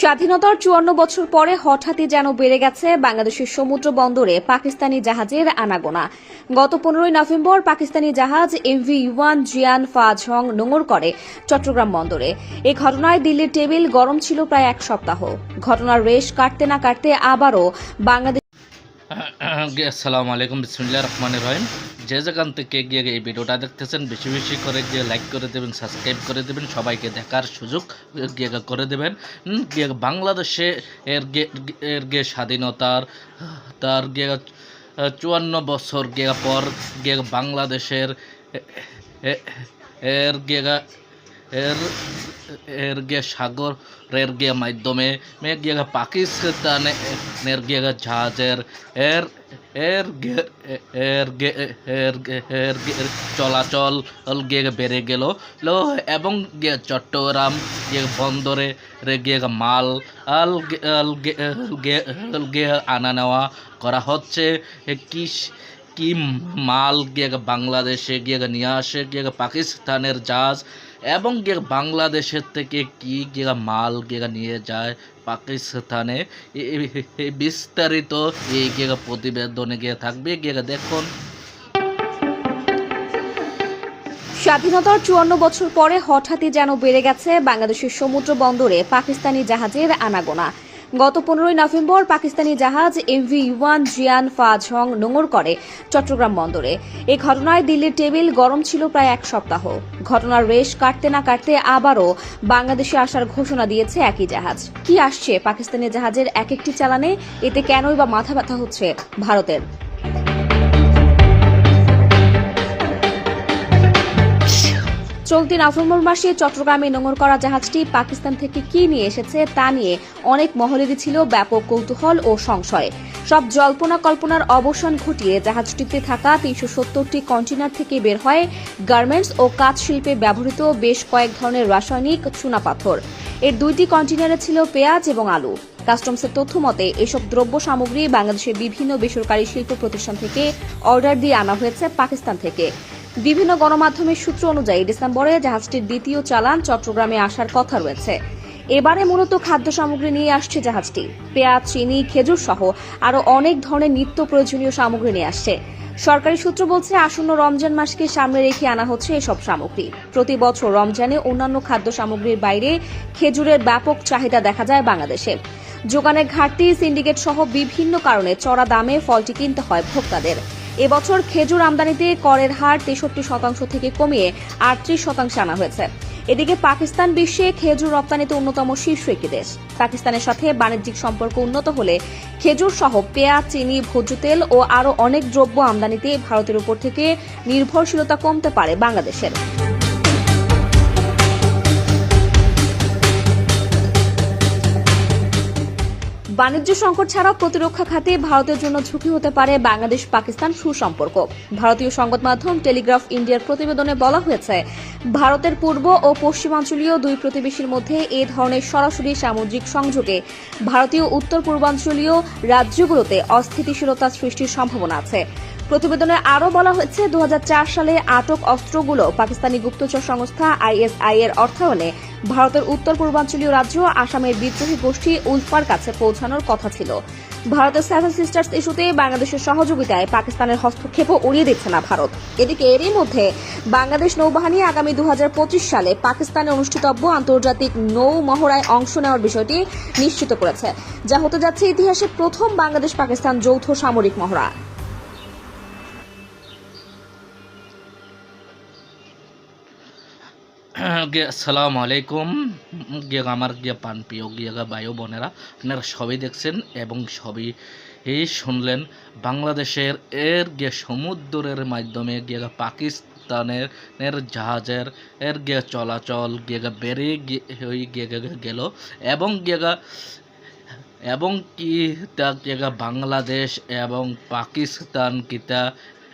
স্বাধীনতার চুয়ান্ন বছর পরে হঠাৎই যেন বেড়ে গেছে বাংলাদেশের সমুদ্র বন্দরে পাকিস্তানি জাহাজের আনাগোনা। গত পনেরোই নভেম্বর পাকিস্তানি জাহাজ এমভি ইউয়ান জিয়ান ফাজহং নোঙর করে চট্টগ্রাম বন্দরে। এ ঘটনায় দিল্লির টেবিল গরম ছিল প্রায় এক সপ্তাহ। ঘটনার রেশ কাটতে না কাটতে আবারও বাংলাদেশ আসসালামু আলাইকুম। বিসমুল্লাহ রহমান রহিম। যে যেখান থেকে গিয়ে এই ভিডিওটা দেখতেছেন, বেশি বেশি করে গিয়ে লাইক করে দেবেন সাবস্ক্রাইব করে দেবেন, সবাইকে দেখার সুযোগ গিয়ে করে দেবেন। গিয়ে বাংলাদেশে এর এর গে স্বাধীনতার, তার গিয়ে চুয়ান্ন বছর গিয়ে পর গিয়ে বাংলাদেশের এর গিয়ে এর এর গিয়ে সাগরের গিয়ে মাধ্যমে মে গিয়ে পাকিস্তানের জাহাজের, এর এর গে- এর এর গে- এর গে- চলাচল গিয়ে বেড়ে গেল। এবং গিয়ে চট্টগ্রাম গিয়ে বন্দরে গিয়ে মাল, আল গে- গে- গে- গিয়ে আনা নেওয়া করা হচ্ছে। এ কি কি মাল গিয়ে বাংলাদেশে গিয়ে নিয়ে আসে গিয়ে পাকিস্তানের জাহাজ। এবং বাংলাদেশের থেকে কি গেরা মাল গেরা নিয়ে যায় পাকিস্তানে? বিস্তারিত এই গেরা প্রতিবেদনে গিয়ে থাকবে। গেরা দেখুন। স্বাধীনতার চুয়ান্ন বছর পরে হঠাৎই যেন বেড়ে গেছে বাংলাদেশের সমুদ্র বন্দরে পাকিস্তানি জাহাজের আনাগোনা। গত পনেরোই নভেম্বর পাকিস্তানি জাহাজ এমভি ইউয়ান জিয়ান ফাঝং নোঙর করে চট্টগ্রাম বন্দরে। এ ঘটনায় দিল্লির টেবিল গরম ছিল প্রায় এক সপ্তাহ। ঘটনার রেশ কাটতে না কাটতে আবারও বাংলাদেশে আসার ঘোষণা দিয়েছে একই জাহাজ। কি আসছে পাকিস্তানি জাহাজের এক একটি চালানে? এতে কেনই বা মাথা ব্যথা হচ্ছে ভারতের? চলতি নভেম্বর মাসে চট্টগ্রামে নোঙর করা জাহাজটি পাকিস্তান থেকে কি নিয়ে এসেছে তা নিয়ে অনেক মহলেরই ছিল ব্যাপক কৌতূহল ও সংশয়। সব জল্পনা কল্পনার অবসান ঘটিয়ে জাহাজটিতে থাকা তিনশো সত্তরটি কন্টেনার থেকে বের হয় গার্মেন্টস ও কাঁচ শিল্পে ব্যবহৃত বেশ কয়েক ধরনের রাসায়নিক চুনাপাথর। এর দুইটি কন্টেনারে ছিল পেঁয়াজ এবং আলু। কাস্টমসের তথ্য মতে, এসব দ্রব্য সামগ্রী বাংলাদেশের বিভিন্ন বেসরকারি শিল্প প্রতিষ্ঠান থেকে অর্ডার দিয়ে আনা হয়েছে পাকিস্তান থেকে। বিভিন্ন গণমাধ্যমের সূত্র অনুযায়ী ডিসেম্বরে জাহাজটির দ্বিতীয় চালান চট্টগ্রামে আসার কথা রয়েছে। এবারে মূলত খাদ্য সামগ্রী নিয়ে আসছে জাহাজটি। পেঁয়াজ, চিনি, খেজুর সহ আরও অনেক ধরনের নিত্য প্রয়োজনীয় সামগ্রী নিয়ে আসছে। সরকারি সূত্র বলছে, আসন্ন রমজান মাসকে সামনে রেখে আনা হচ্ছে এসব সামগ্রী। প্রতি বছর রমজানে অন্যান্য খাদ্য সামগ্রীর বাইরে খেজুরের ব্যাপক চাহিদা দেখা যায় বাংলাদেশে। যোগানের ঘাটতি, সিন্ডিকেট সহ বিভিন্ন কারণে চড়া দামে ফলটি কিনতে হয় ভোক্তাদের। এবছর খেজুর আমদানিতে করের হার তেষট্টি শতাংশ থেকে কমিয়ে আটত্রিশ শতাংশে আনা হয়েছে। এদিকে পাকিস্তান বিশ্বে খেজুর রপ্তানিতে অন্যতম শীর্ষ একটি দেশ। পাকিস্তানের সাথে বাণিজ্যিক সম্পর্ক উন্নত হলে খেজুর সহ পেঁয়াজ, চিনি, ভোজ্য তেল ও আরও অনেক দ্রব্য আমদানিতে ভারতের উপর থেকে নির্ভরশীলতা কমতে পারে বাংলাদেশের। বাণিজ্য সংকট ছাড়াও প্রতিরক্ষা খাতে ভারতের জন্য ঝুঁকি হতে পারে বাংলাদেশ পাকিস্তান সুসম্পর্ক। ভারতীয় সংবাদ মাধ্যম টেলিগ্রাফ ইন্ডিয়ার প্রতিবেদনে বলা হয়েছে, ভারতের পূর্ব ও পশ্চিমাঞ্চলীয় দুই প্রতিবেশীর মধ্যে এ ধরনের সরাসরি সামুদ্রিক সংযোগে ভারতীয় উত্তর পূর্বাঞ্চলীয় রাজ্যগুলোতে অস্থিতিশীলতা সৃষ্টির সম্ভাবনা আছে। প্রতিবেদনে আরও বলা হয়েছে দু হাজার চার সালে আটক অস্ত্রগুলো পাকিস্তানি গুপ্তচর সংস্থা আইএসআই এর অর্থায়নে ভারতের উত্তর পূর্বাঞ্চলীয় রাজ্য আসামের বিদ্রোহী গোষ্ঠী উলফার কাছে পৌঁছানোর কথা ছিল। ভারতের সেভেন সিস্টার্স ইস্যুতে বাংলাদেশের সহযোগিতায় পাকিস্তানের হস্তক্ষেপও উড়িয়ে দিচ্ছে না ভারত। এদিকে এরই মধ্যে বাংলাদেশ নৌবাহিনী আগামী দু হাজার পঁচিশ সালে পাকিস্তানে অনুষ্ঠিতব্য আন্তর্জাতিক নৌ মহড়ায় অংশ নেওয়ার বিষয়টি নিশ্চিত করেছে, যা হতে যাচ্ছে ইতিহাসে প্রথম বাংলাদেশ পাকিস্তান যৌথ সামরিক মহড়া। আসসালামু আলাইকুম। গিয়ে আমার গিয়ে পান প্রিয় গিয়ে বায়ু বোনেরা, আপনারা সবই দেখছেন এবং সবই এই শুনলেন। বাংলাদেশের এর গিয়ে সমুদ্রের মাধ্যমে গিয়ে পাকিস্তানের এর জাহাজের এর গিয়ে চলাচল গিয়ে বেড়ে গিয়ে গিয়ে গেল এবং গিয়ে এবং কি তা বাংলাদেশ এবং পাকিস্তান কিতা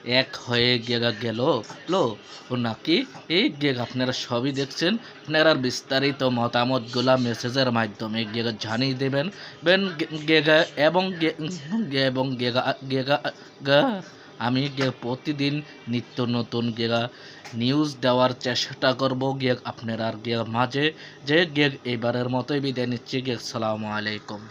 এক হয়ে গেগা গেল। লো ও নাকি? এই গেগ, আপনারা সবই দেখছেন। আপনারা বিস্তারিত মতামতগুলা মেসেজের মাধ্যমে গেগা জানিয়ে দেবেন। বেন গেগা এবং গে- গে- এবং গেগা গেগা, গা, আমি প্রতিদিন নিত্য নতুন গেগা নিউজ দেওয়ার চেষ্টা করব। গিয়ে আপনার গিয়ে মাঝে, যে গিয়ে এবারের মতোই বিদায় নিচ্ছি। গিয়ে আসসালামু আলাইকুম।